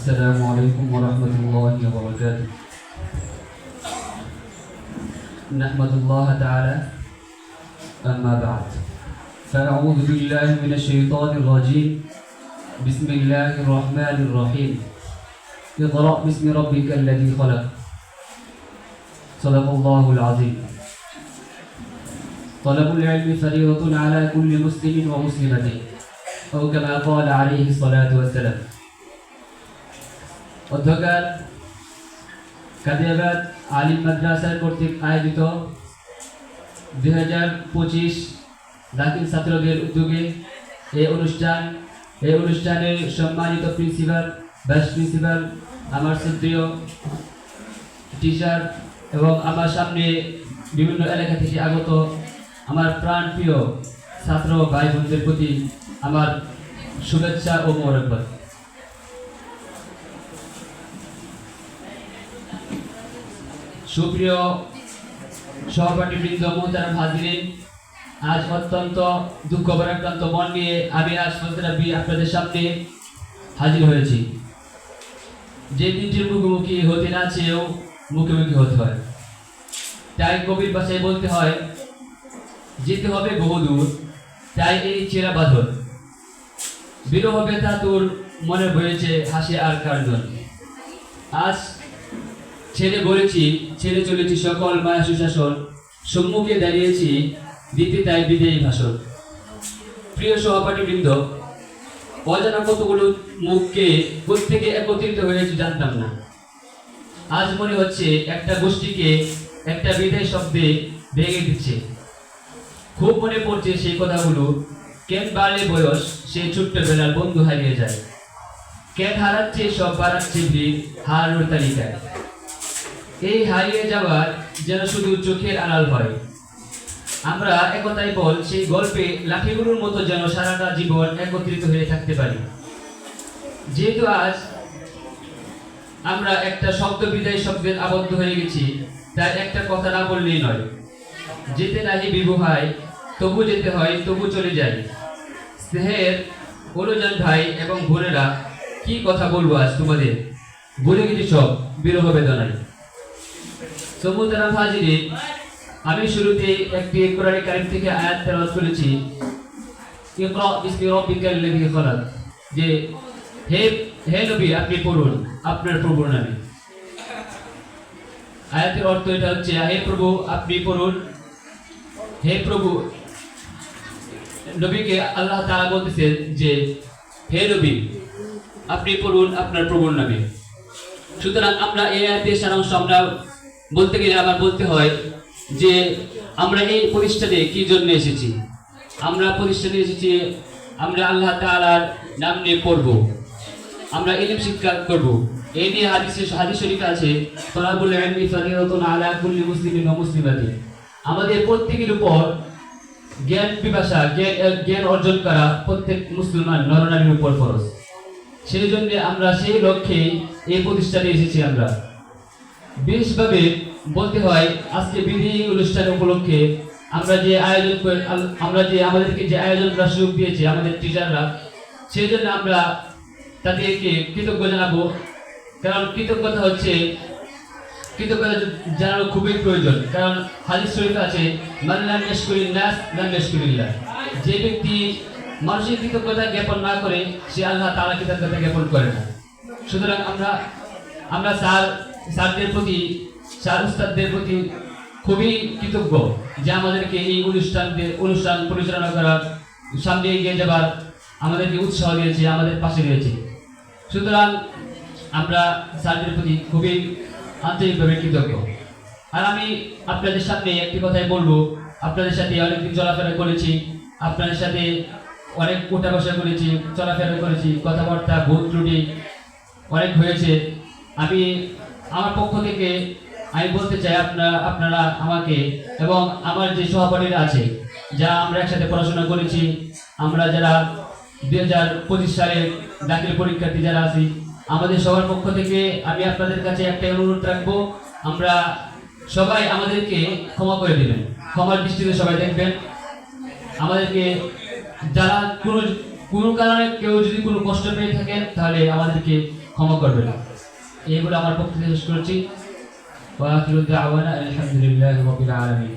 السلام عليكم ورحمة الله وبركاته. نحمد الله تعالى. أما بعد. فأعوذ بالله من الشيطان الرجيم. بسم الله الرحمن الرحيم. اقرأ باسم ربك الذي خلق. صدق الله العظيم. طلب العلم فريضة على كل مسلم ومسلمة. أو كما قال عليه الصلاة والسلام. অধ্যকার কাদিয়াবাদ আলিম মাদ্রাসার কর্তৃক আয়োজিত দুই হাজার পঁচিশ দাখিল ছাত্রদের উদ্যোগে এই অনুষ্ঠান, এই অনুষ্ঠানের সম্মানিত প্রিন্সিপাল, ভাইস প্রিন্সিপাল, আমার শ্রদ্ধেয় টিচার এবং আমার সামনে বিভিন্ন এলাকা থেকে আগত আমার প্রাণ প্রিয় ছাত্র ভাই বোনদের প্রতি আমার শুভেচ্ছা ও মোরকবাদ সুপ্রিয় সহপাঠী সহপাঠীবৃন্দ মোহতারাম হাজিরিন, আজ অত্যন্ত দুঃখ ভারাক্রান্ত মন নিয়ে আমি আজ ফজরাবি আপনাদের সামনে হাজির হয়েছি। যে দিনটির মুখোমুখি হতে না চেয়েও মুখোমুখি হতে হয়। তাই কবির ভাষায় বলতে হয়, যেতে হবে বহুদূর তাই এই চেরা বাঁধন। বিরহ ব্যথা তোর মনে বয়েছে হাসি আর কার্জন। আজ ছেড়ে বলেছি, ছেড়ে চলেছি সকল মায়া সুশাসন, সম্মুখে দাঁড়িয়েছি দিতে তাই বিদেয়ী ভাষণ। প্রিয় সহপাঠীবৃন্দ অজানা কতগুলো মুখকে প্রত্যেকে একত্রিত হয়েছে জানতাম না। আজ মনে হচ্ছে একটা গোষ্ঠীকে একটা বিদায় শব্দে ভেঙে দিচ্ছে। খুব মনে পড়ছে সেই কথাগুলো, কেন বাড়লে বয়স, সেই ছোট্ট বেলার বন্ধু হারিয়ে যায়। কেন হারাচ্ছে, সব বাড়াচ্ছে ভিড়, হারানোর তালিকায়। এই হারিয়ে যাওয়ার যেন শুধু চোখের আড়াল হয়। আমরা একতাই বল, সেই গল্পে লাঠিগুলোর মতো যেন সারাটা জীবন একত্রিত হয়ে থাকতে পারি। যেহেতু আজ আমরা একটা শব্দ বিদায় শব্দের আবদ্ধ হয়ে গেছি, তাই একটা কথা না বললেই নয়। যেতে নাহি বিবহাই তবু যেতে হয়, তবু চলে যাই। স্নেহের অনুজন ভাই এবং বোনেরা কি কথা বলব আজ তোমাদের? বলে গেছি সব, বিরহ বেদনায়। আমি শুরুতে একটি কোরআন কারিম থেকে আয়াত তেলাওয়াত করেছি। ইকরা বিসমি রাব্বিকাল লাযী খালাক। যে হে হে নবী, আপনি পড়ুন, আপনার প্রভুর নামে। আয়াতের অর্থ এটা হচ্ছে, হে প্রভু, আপনি পড়ুন। হে প্রভু, নবীকে আল্লাহ তাআলা বলতেছেন যে, হে নবী, আপনি পড়ুন, আপনার প্রভুর নামে। সুতরাং আমরা এই আয়াতের সারাংশ আমরা বলতে গেলে আবার বলতে হয় যে আমরা এই প্রতিষ্ঠানে কি জন্য এসেছি? আমরা প্রতিষ্ঠানে এসেছি, আমরা আল্লাহ তাআলার নাম নিয়ে পড়ব। আমরা ইলম শিক্ষা করব। এই নিয়ে হাদিসে, হাদিস শরীফ আছে, তলাবুল ইলমি ফরিয়াতুন আলা কুল্লি মুসলিমিন ওয়া মুসলিমাতি। আমাদের প্রত্যেকের উপর জ্ঞান পিপাসা, জ্ঞান অর্জন করা প্রত্যেক মুসলমান নরনারীর উপর ফরজ। সেই জন্য আমরা সেই লক্ষ্যে এই প্রতিষ্ঠানে এসেছি আমরা। বিশেষভাবে বলতে হয়, আজকে বিধি অনুষ্ঠান উপলক্ষে আমরা যে আয়োজন আমরা যে আমাদেরকে যে আয়োজন করার সুযোগ দিয়েছে আমাদের টিচাররা সেই জন্য আমরা তাদেরকে কৃতজ্ঞ জানাব। কারণ কৃতজ্ঞতা হচ্ছে, কৃতজ্ঞতা জানানো খুবই প্রয়োজন। কারণ হাদিস শরীফ আছে মাল্লাম ইয়াশকুরিন নাস, লাম ইয়াশকুরিল্লাহ। যে ব্যক্তি মানুষের কৃতজ্ঞতা জ্ঞাপন না করে, সে আল্লাহ তারা কৃতজ্ঞতা জ্ঞাপন করে না। সুতরাং আমরা আমরা স্যার স্যারদের প্রতি, স্যার উস্তাদদের প্রতি খুবই কৃতজ্ঞ যে আমাদেরকে এই অনুষ্ঠানদের অনুষ্ঠান পরিচালনা করার সামনে এগিয়ে যাবার আমাদেরকে উৎসাহ দিয়েছে, আমাদের পাশে রয়েছে। সুতরাং আমরা স্যারদের প্রতি খুবই আন্তরিকভাবে কৃতজ্ঞ। আর আমি আপনাদের সামনে একটি কথাই বলব, আপনাদের সাথে অনেকদিন চলাফেরা করেছি, আপনাদের সাথে অনেক কোটা বসা করেছি, চলাফেরা করেছি, কথাবার্তা, ভুল ত্রুটি অনেক হয়েছে। আমি আমার পক্ষ থেকে আমি বলতে চাই আপনারা আপনারা আমাকে এবং আমার যে সহপাঠীরা আছে যা আমরা একসাথে পড়াশোনা করেছি, আমরা যারা দুই হাজার পঁচিশ সালের দাখিল পরীক্ষার্থী যারা আছি, আমাদের সবার পক্ষ থেকে আমি আপনাদের কাছে একটাই অনুরোধ রাখব, আমরা সবাই আমাদেরকে ক্ষমা করে দেবেন, ক্ষমার দৃষ্টিতে সবাই দেখবেন। আমাদেরকে যারা কোনো কোনো কারণে কেউ যদি কোনো কষ্ট পেয়ে থাকেন, তাহলে আমাদেরকে ক্ষমা করবেন। এই বলে আমার পক্ষ থেকে শেষ করছি। ওয়া আলহামদুলিল্লাহ রবিল আলমী